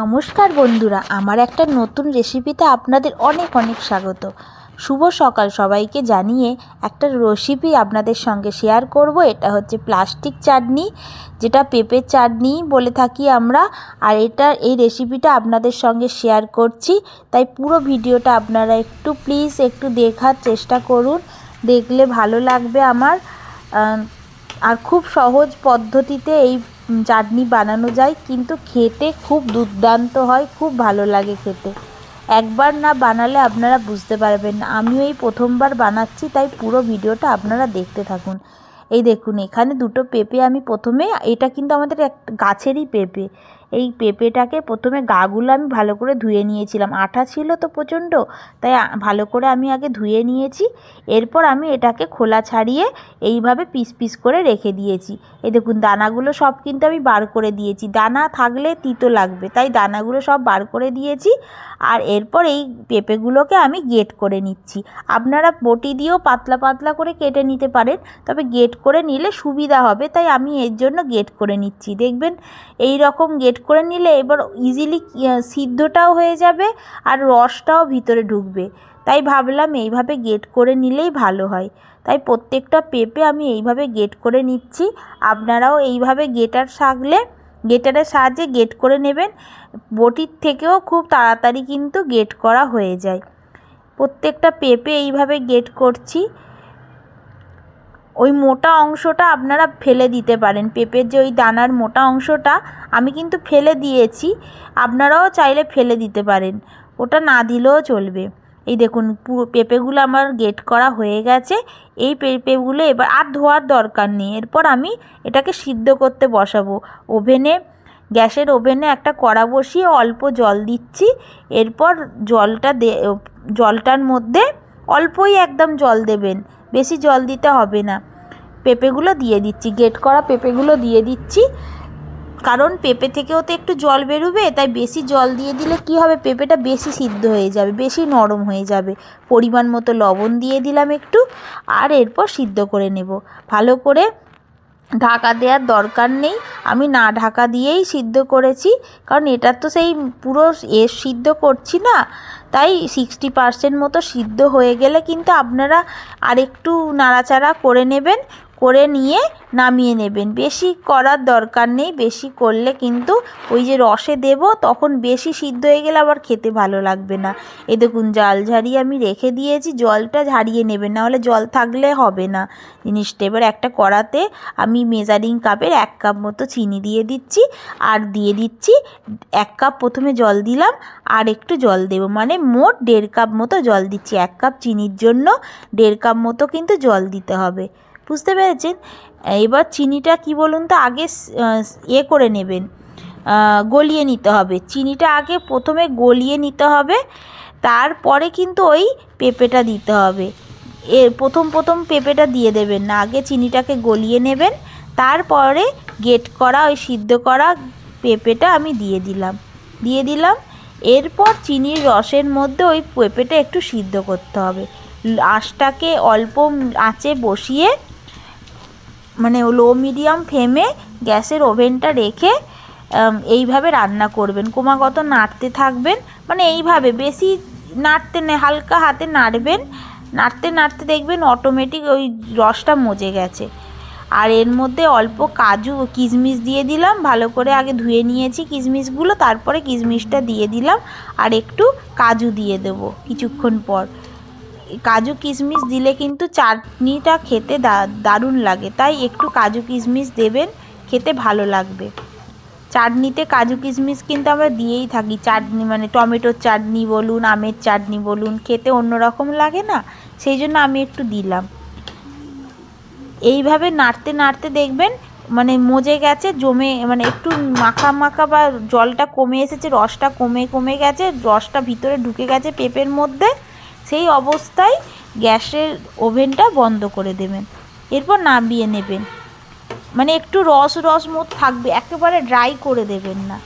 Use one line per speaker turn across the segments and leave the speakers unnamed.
নমস্কার বন্ধুরা, আমার একটা নতুন রেসিপিতে আপনাদের অনেক অনেক স্বাগত। শুভ সকাল সবাইকে জানিয়ে একটা রেসিপি আপনাদের সঙ্গে শেয়ার করব। এটা হচ্ছে প্লাস্টিক চাটনি, যেটা পেঁপের চাটনি বলে থাকি আমরা, আর এটা, এই রেসিপিটা আপনাদের সঙ্গে শেয়ার করছি। তাই পুরো ভিডিওটা আপনারা একটু প্লিজ একটু দেখার চেষ্টা করুন, দেখলে ভালো লাগবে আমার। আর খুব সহজ পদ্ধতিতে এই চাটনি বানানো যায়, কিন্তু খেতে খুব দুর্দান্ত হয়, খুব ভালো লাগে খেতে। একবার না বানালে আপনারা বুঝতে পারবেন। না আমি এই প্রথমবার বানাচ্ছি, তাই পুরো ভিডিওটা আপনারা দেখতে থাকুন। এই দেখুন, এখানে দুটো পেঁপে আমি প্রথমে, এটা কিন্তু আমাদের এক, গাছেরই পেঁপে। এই পেঁপেটাকে প্রথমে গাগুলো আমি ভালো করে ধুয়ে নিয়েছিলাম। আঠা ছিল তো প্রচণ্ড, তাই ভালো করে আমি আগে ধুয়ে নিয়েছি। এরপর আমি এটাকে খোলা ছাড়িয়ে এইভাবে পিস পিস করে রেখে দিয়েছি। এই দেখুন, দানাগুলো সব কিন্তু আমি বার করে দিয়েছি। দানা থাকলে তিতো লাগবে, তাই দানাগুলো সব বার করে দিয়েছি। আর এরপর এই পেঁপেগুলোকে আমি গেট করে নিচ্ছি। আপনারা বটি দিয়েও পাতলা পাতলা করে কেটে নিতে পারেন, তবে গেট করে নিলে সুবিধা হবে, তাই আমি এর জন্য গেট করে নিচ্ছি। দেখবেন এই রকম গেট করে নিলে এবার ইজিলি সিদ্ধটাও হয়ে যাবে আর রসটাও ভিতরে ঢুকবে। তাই ভাবলাম এইভাবে গেট করে নিলেই ভালো হয়। তাই প্রত্যেকটা পেঁপে আমি এইভাবে গেট করে নিচ্ছি। আপনারাও এইভাবে গেটার থাকলে গেটারের সাহায্যে গেট করে নেবেন। বটির থেকেও খুব তাড়াতাড়ি কিন্তু গেট করা হয়ে যায়। প্রত্যেকটা পেঁপে এইভাবে গেট করছি। ওই মোটা অংশটা আপনারা ফেলে দিতে পারেন। পেঁপের যে ওই দানার মোটা অংশটা আমি কিন্তু ফেলে দিয়েছি। আপনারাও চাইলে ফেলে দিতে পারেন। ওটা না দিলেও চলবে। এই দেখুন, পুরো পেঁপেগুলো আমার গেট করা হয়ে গেছে। এই পেঁপেগুলো এবার আর ধোয়ার দরকার নেই। এরপর আমি এটাকে সিদ্ধ করতে বসাবো। ওভেনে, গ্যাসের ওভেনে একটা কড়া বসিয়ে অল্প জল দিচ্ছি। এরপর জলটা দে, জলটার মধ্যে অল্পই একদম জল দেবেন। বেশি জল দিতে হবে না। পেঁপেগুলো দিয়ে দিচ্ছি গেট করা পেঁপেগুলো দিয়ে দিচ্ছি। কারণ পেঁপে থেকেও তো একটু জল বেরোবে, তাই বেশি জল দিয়ে দিলে কি হবে, পেঁপেটা বেশি সিদ্ধ হয়ে যাবে, বেশি নরম হয়ে যাবে। পরিমাণ মতো লবণ দিয়ে দিলাম একটু, আর এরপর সিদ্ধ করে নেব। ভালো করে ঢাকা দেওয়ার দরকার নেই, আমি না ঢাকা দিয়েই সিদ্ধ করেছি, কারণ এটা তো সেই পুরো এ সিদ্ধ করছি না, তাই সিক্সটি পারসেন্ট মতো সিদ্ধ হয়ে গেলে কিন্তু আপনারা আরেকটু নাড়াচাড়া করে নেবেন করে নিয়ে নামিয়ে নেবেন। বেশি করার দরকার নেই, বেশি করলে কিন্তু ওই যে রসে দেব, তখন বেশি সিদ্ধ হয়ে গেলে আবার খেতে ভালো লাগবে না। এ দেখুন, জাল ঝারিয়ে আমি রেখে দিয়েছি, জলটা ঝারিয়ে নেবেন, নাহলে জল থাকলে হবে না। জিনিসটা এবার একটা কড়াতে আমি মেজারিং কাপের এক কাপ মতো চিনি দিয়ে দিচ্ছি, আর দিয়ে দিচ্ছি এক কাপ প্রথমে জল দিলাম, আর একটু জল দেব। মানে মোট দেড় কাপ মতো জল দিচ্ছি। এক কাপ চিনির জন্য দেড় কাপ মতো কিন্তু জল দিতে হবে। বুঝতে পেরেছেন? এবার চিনিটা কি বলুন তো? আগে ইয়ে করে নেবেন। গলিয়ে নিতে হবে। চিনিটা আগে প্রথমে গলিয়ে নিতে হবে। তারপরে কিন্তু ওই পেঁপেটা দিতে হবে। এ, প্রথম প্রথম পেঁপেটা দিয়ে দেবেন না। আগে চিনিটাকে গলিয়ে নেবেন। তারপরে গেট করা, ওই সিদ্ধ করা পেঁপেটা আমি দিয়ে দিলাম। দিয়ে দিলাম। এরপর চিনির রসের মধ্যে ওই পেঁপেটা একটু সিদ্ধ করতে হবে। আঁশটাকে অল্প আঁচে বসিয়ে মানে লো মিডিয়াম ফ্লেমে গ্যাসের ওভেনটা রেখে এইভাবে রান্না করবেন। ক্রমাগত নাড়তে থাকবেন। মানে এইভাবে বেশি নাড়তে নেই হালকা হাতে নাড়বেন। নাড়তে নাড়তে দেখবেন অটোমেটিক ওই রসটা মজে গেছে। আর এর মধ্যে অল্প কাজু কিশমিশ দিয়ে দিলাম। ভালো করে আগে ধুয়ে নিয়েছি কিশমিশগুলো, তারপরে কিশমিশটা দিয়ে দিলাম। আর একটু কাজু দিয়ে দেবো কিছুক্ষণ পর। কাজু কিশমিশ দিলে কিন্তু চাটনিটা খেতে দারুণ লাগে। তাই একটু কাজু কিশমিশ দেবেন, খেতে ভালো লাগবে। চাটনিতে কাজু কিশমিশ কিন্তু আমরা দিয়েই থাকি। চাটনি মানে টমেটোর চাটনি বলুন, আমের চাটনি বলুন, খেতে অন্যরকম লাগে না? সেই জন্য আমি একটু দিলাম। এইভাবে নাড়তে নাড়তে দেখবেন মানে মজে গেছে, জমে মানে একটু মাখা মাখা বা জলটা কমে এসেছে, রসটা কমে কমে গেছে, রসটা ভিতরে ঢুকে গেছে পেঁপের মধ্যে। সেই অবস্থায় গ্যাসের ওভেনটা বন্ধ করে দেবেন। এরপর নামিয়ে নেবেন। মানে একটু রস রস মত থাকবে, একেবারে ড্রাই করে দেবেন না।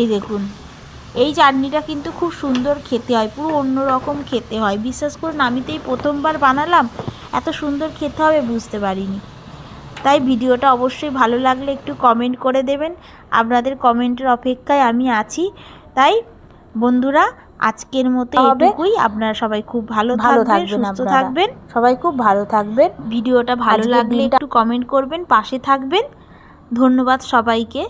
এই দেখুন, এই চাটনিটা কিন্তু খুব সুন্দর খেতে হয়, পুরো অন্য রকম খেতে হয়। বিশ্বাস করুন আমি তো এই প্রথমবার বানালাম, এত সুন্দর খেতে হবে বুঝতে পারিনি। তাই ভিডিওটা অবশ্যই ভালো লাগলে একটু কমেন্ট করে দেবেন। আপনাদের কমেন্টের অপেক্ষায় আমি আছি। তাই বন্ধুরা আজকের মতো এটুকুই। আপনারা সবাই খুব ভালো
ভালো
থাকবেন
থাকবেন
সুস্থ থাকবেন।
সবাই খুব ভালো থাকবেন।
ভিডিওটা ভালো লাগলে একটু কমেন্ট করবেন পাশে থাকবেন। ধন্যবাদ সবাইকে।